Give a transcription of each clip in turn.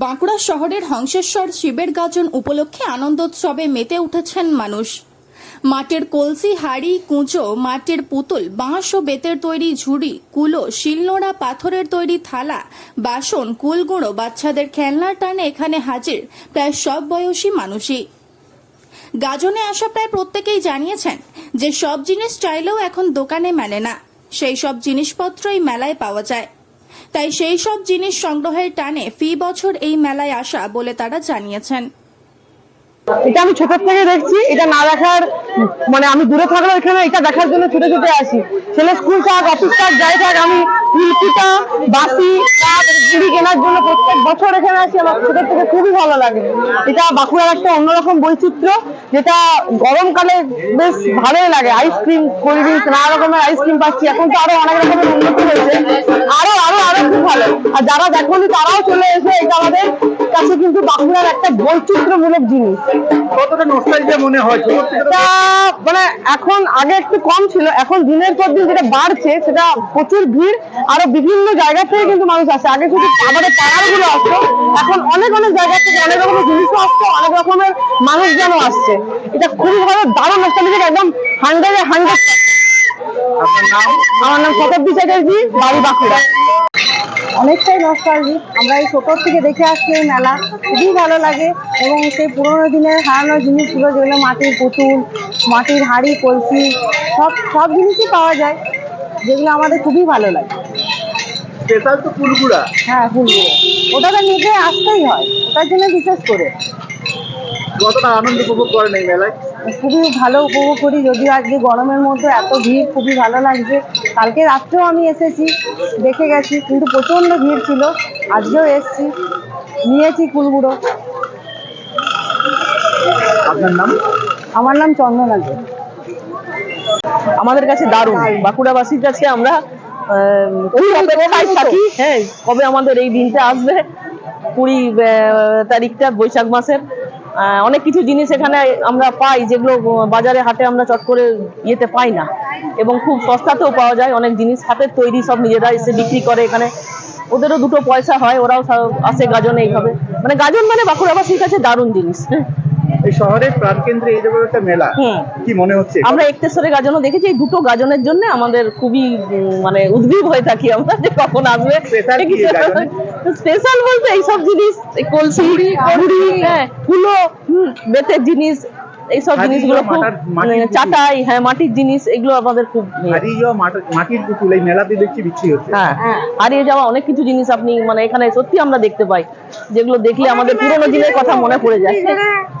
বাঁকুড়া শহরের হংসেশ্বর শিবের গাজন উপলক্ষে আনন্দোৎসবে মেতে উঠেছেন মানুষ। মাটির কলসি, হাড়ি, কুঁচো মাটির পুতুল, বাঁশ ও বেতের তৈরি ঝুড়ি, কুলো, শিলনোড়া পাথরের তৈরি থালা, বাসন, কুলগুঁড়ো, বাচ্চাদের খেলনার টানে এখানে হাজির প্রায় সব বয়সী মানুষই। গাজনে আসা প্রায় প্রত্যেকেই জানিয়েছেন যে সব জিনিস চাইলেও এখন দোকানে মেলে না। সেই সব জিনিসপত্রই মেলায় পাওয়া যায়। তাই সেই সব জিনিস সংগ্রহের টানে ফি বছর এই মেলায় আসা বলে তারা জানিয়েছেন। এটা আমি ছোট থেকে দেখছি, এটা না দেখার মানে আমি দূরে এখানে এটা দেখার জন্য ছুটে ছুটে আসি। ছেলে স্কুল থাক, অফিস থাক, যাই থাক, আমি বাসি কেনার জন্য প্রত্যেক বছর এখানে আসি, আমার ছোট থেকে খুবই ভালো লাগে। এটা বাঁকুড়ার একটা অন্যরকম বৈচিত্র্য, যেটা গরমকালে বেশ ভালোই লাগে। আইসক্রিম কোল্ড ড্রিঙ্কস নানা রকমের আইসক্রিম পাচ্ছি। এখন তো আরও অনেক রকমের উন্নতি হয়েছে। আরও আরও আরও খুব ভালো আর যারা দেখনি তারাও চলে এসে এটা আমাদের কাছে কিন্তু বাঁকুড়ার একটা বৈচিত্র্যমূলক জিনিস। কতটা নস্টালজিয়া মনে হয়? তো মানে এখন আগে একটু কম ছিল এখন দিনের পর দিন যেটা বাড়ছে সেটা প্রচুর ভিড় আরও বিভিন্ন জায়গা থেকে কিন্তু মানুষ আসে। আগে শুধু আমাদের পাড়ারগুলো আসতো এখন অনেক অনেক জায়গা থেকে অনেক রকমের জিনিসও আসছে অনেক রকমের মানুষজনও আসছে। এটা খুবই ভালো দারুণ নস্টালজিক একদম হান্ড্রেডে হান্ড্রেড আপনার নাম? আমার নাম বাড়ি বাঁকুড়া। অনেকটাই আমরা এই ছোটোর থেকে দেখে আসছি এই মেলা। খুবই ভালো লাগে এবং সেই পুরোনো দিনের হারানো জিনিসগুলো যেগুলো মাটির পুতুল মাটির হাঁড়ি কলসি সব সব জিনিসই পাওয়া যায় যেগুলো আমাদের খুবই ভালো লাগে। স্পেশাল তো ফুলগুড়া। হ্যাঁ ওটা তো নিজে আসতেই হয় ওটার জন্য বিশেষ করে। কতটা আনন্দ উপভোগ করেন এই মেলায়? খুবই ভালো উপভোগ করি যদিও আজকে গরমের মধ্যে এত ভিড় খুবই ভালো লাগছে। কালকে রাত্রেও আমি এসেছি দেখে গেছি কিন্তু প্রচণ্ড ভিড় ছিল। আজকেও এসেছি নিয়েছি ফুলগুলো আপনার নাম? আমার নাম চন্দনা আমাদের কাছে দারুণ। বাঁকুড়াবাসীর কাছে আমরা থাকি? হ্যাঁ কবে আমাদের এই দিনটা আসবে? কুড়ি তারিখটা বৈশাখ মাসের। অনেক কিছু জিনিস এখানে আমরা পাই যেগুলো বাজারে হাটে আমরা চট করে ইয়েতে পাই না। এবং খুব সস্তাতেও পাওয়া যায়, অনেক জিনিস হাতের তৈরি সব নিজেরা এসে বিক্রি করে এখানে। ওদেরও দুটো পয়সা হয়, ওরাও আসে গাজন এইভাবে। মানে গাজন মানে বাঁকুড়াবাসীর কাছে দারুণ জিনিস। হ্যাঁ এই শহরের প্রাণকেন্দ্রে এই যেমন একটা মেলা কি মনে হচ্ছে? আমরা একতেশ্বরে গাজনও দেখেছি এই দুটো গাজনের জন্য আমাদের খুবই মানে উদ্গ্রীব হয়ে থাকি আমরা যে কখন আসবে? স্পেশাল বলতে এইসব জিনিস কলসি হ্যাঁ কুলো বেতের জিনিস এইসব জিনিসগুলো খুব পুতুল। চাটাই হ্যাঁ মাটির জিনিস এগুলো আমাদের খুব ইয়ে। হারিয়ে যাওয়া মাটির- মাটির পুতুল এই মেলাতে দেখছি বিক্রি হচ্ছে। হ্যাঁ হারিয়ে যাওয়া অনেক কিছু জিনিস আপনি মানে এখানে সত্যি আমরা দেখতে পাই যেগুলো দেখলে আমাদের পুরোনো দিনের কথা মনে পড়ে যায়।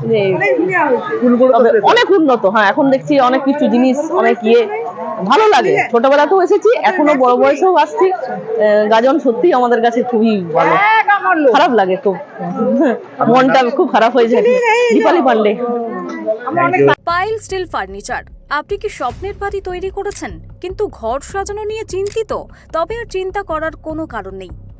যে ফুলগুলো তো তবে special। অনেক উন্নত হ্যাঁ এখন দেখছি অনেক কিছু জিনিস অনেক ইয়ে। ভালো লাগে। ছোটবেলাতেও এসেছি এখনও বড় বয়সেও আসছি। গাজন সত্যি আমাদের কাছে খুবই ভালো। খারাপ লাগে খুব। মনটা খুব খারাপ হয়ে যায়। দীপালি পান্ডে। পাইল স্টিল ফার্নিচার। আপনি কি স্বপ্নের বাড়ি তৈরি করেছেন? কিন্তু ঘর সাজানো নিয়ে চিন্তিত। তবে আর চিন্তা করার কোনো কারণ নেই।